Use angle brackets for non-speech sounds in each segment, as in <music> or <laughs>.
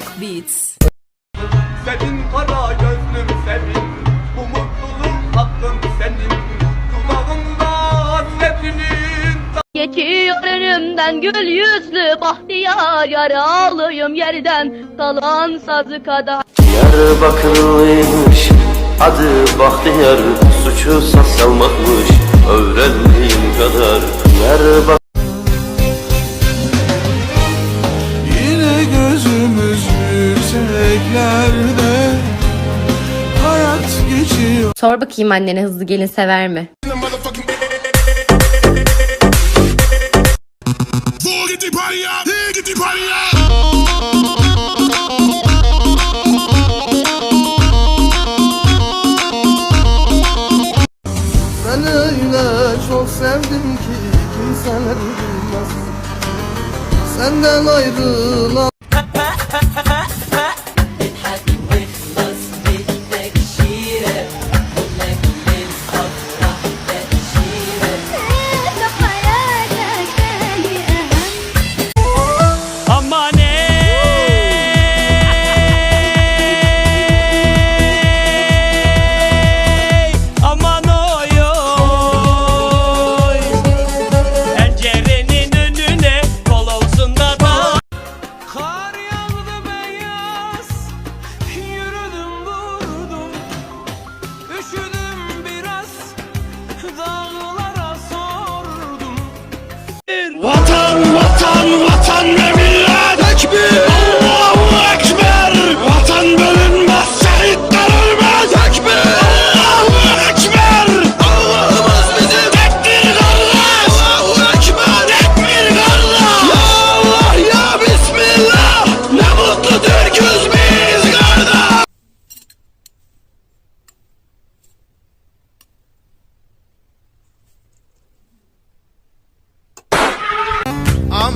Rock Beats. Senin kara gözlüm senin Bu mutluluk hakkın senin Dudağında hasretinin Geçiyor önümden gül yüzlü bahtiyar yaralıyım yerden kalan sazı kadar. Diyarbakırlıymış adı Bahtiyar Suçu saz çalmakmış öğrendiğim kadar Diyarbakır yükseklerde Hayat geçiyor. Sor bakayım annene hızlı gelin sever mi? Ben öyle çok sevdim ki kimseler bilmez. Senden ayrılan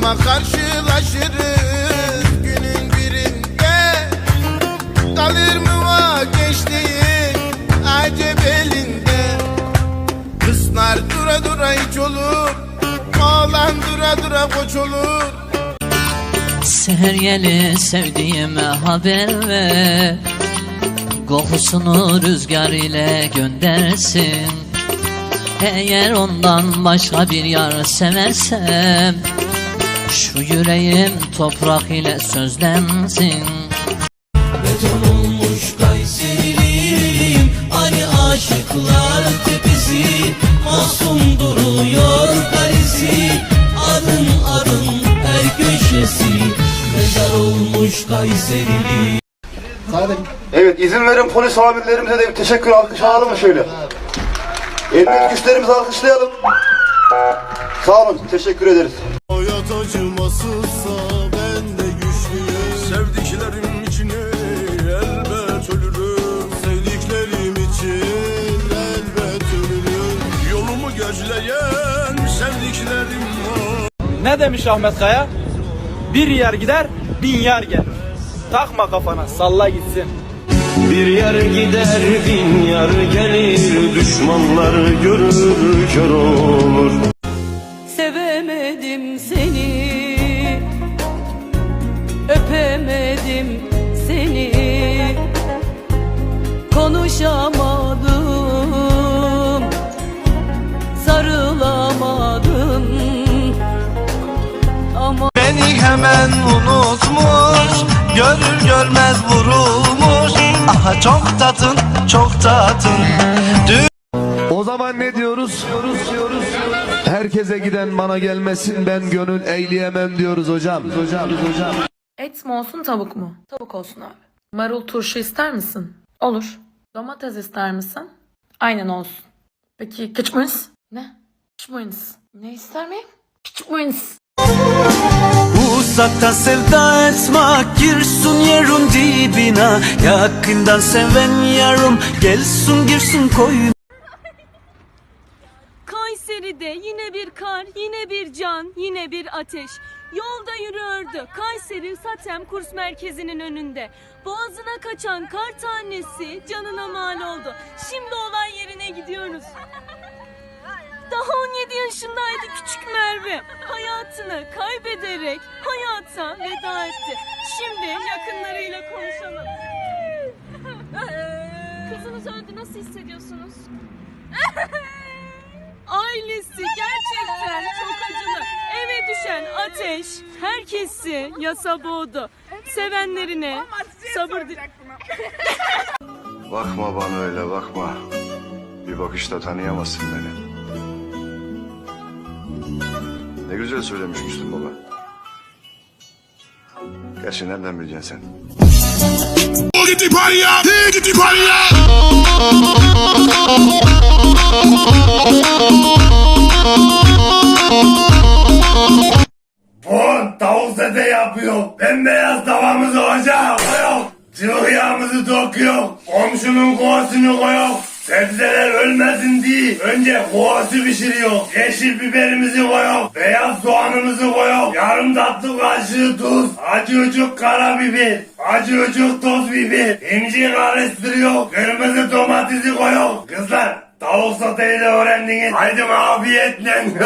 Ama karşılaşırız günün birinde. Kalır mı o gençliğin acep elinde Kızlar dura dura hiç olur Oğlan dura dura koç olur. Seher yeli sevdiğime haber ver. Kokusunu rüzgar ile göndersin. Eğer ondan başka bir yar seversem Şu yüreğim toprak ile sözlensin Beton olmuş Kayseriliyim Hani aşıklar tepesi Masum duruyor kalesi Adın adın her köşesi Mezar olmuş Kayserili Evet izin verin polis amirlerimize de bir teşekkür alkış alalım mı şöyle? Emniyet güçlerimizi alkışlayalım. Sağ olun teşekkür ederiz. Hayat acımasızsa ben de güçlüyüm. Sevdiklerim için elbet ölürüm. Sevdiklerim için elbet ölürüm. Yolumu gözleyen sevdiklerim var. Ne demiş Ahmet Kaya? Bir yer gider, bin yer gelir. Takma kafana, salla gitsin. Bir yer gider bin yer gelir. Düşmanlar görür kör olur. Sevemedim seni Öpemedim seni Konuşamadım Sarılamadım Ama Beni hemen unutmuş Görür görmez vurulmuş Aha çok tatın çok tatın O zaman ne diyoruz? Herkese giden bana gelmesin ben gönül eyleyemem diyoruz hocam. Hocam, hocam. Et mi olsun tavuk mu? Tavuk olsun abi. Marul turşu ister misin? Olur. Domates ister misin? Aynen olsun. Peki küçük müyüz? Ne? Küçük müyüz? Ne ister miyim? Küçük müyüz? Uzaktan sevda etmek girsin yerin dibine Yakından seven yarım gelsin girsin koyun Kayseri'de yine bir kar, yine bir can, yine bir ateş. Yolda yürüyordu Kayseri Satem Kurs Merkezi'nin önünde. Boğazına kaçan kar tanesi canına mal oldu. Şimdi olay yerine gidiyoruz. Daha 17 yaşındaydı küçük Merve. Hayatını kaybederek hayat hayata veda etti. Şimdi yakınlarıyla konuşalım. Kızınız öldü nasıl hissediyorsunuz? Ailesi gerçekten ateş herkesi yasa boğdu. Sevenlerine sabır dil- Bakma bana öyle bakma. Bir bakışta tanıyamazsın beni. Ne güzel söylemiş Müslüm Baba. Gerçi nereden bileceksin sen? Bu yapıyor. Bembeyaz tavamızı ocağa koyuyor. Cıvık yağımızı dokuyor. Komşunun kovasını koyuyor. Sebzeler ölmesin diye önce kovası pişiriyor. Yeşil biberimizi koyuyor. Beyaz soğanımızı koyuyor. Yarım tatlı kaşığı tuz. Acı ucuk karabiber. Acı ucuk toz biber. İnci karıştırıyor. Kırmızı domatesi koyuyor. Kızlar tavuk soteyi de öğrendiniz. Haydi afiyetle. <laughs>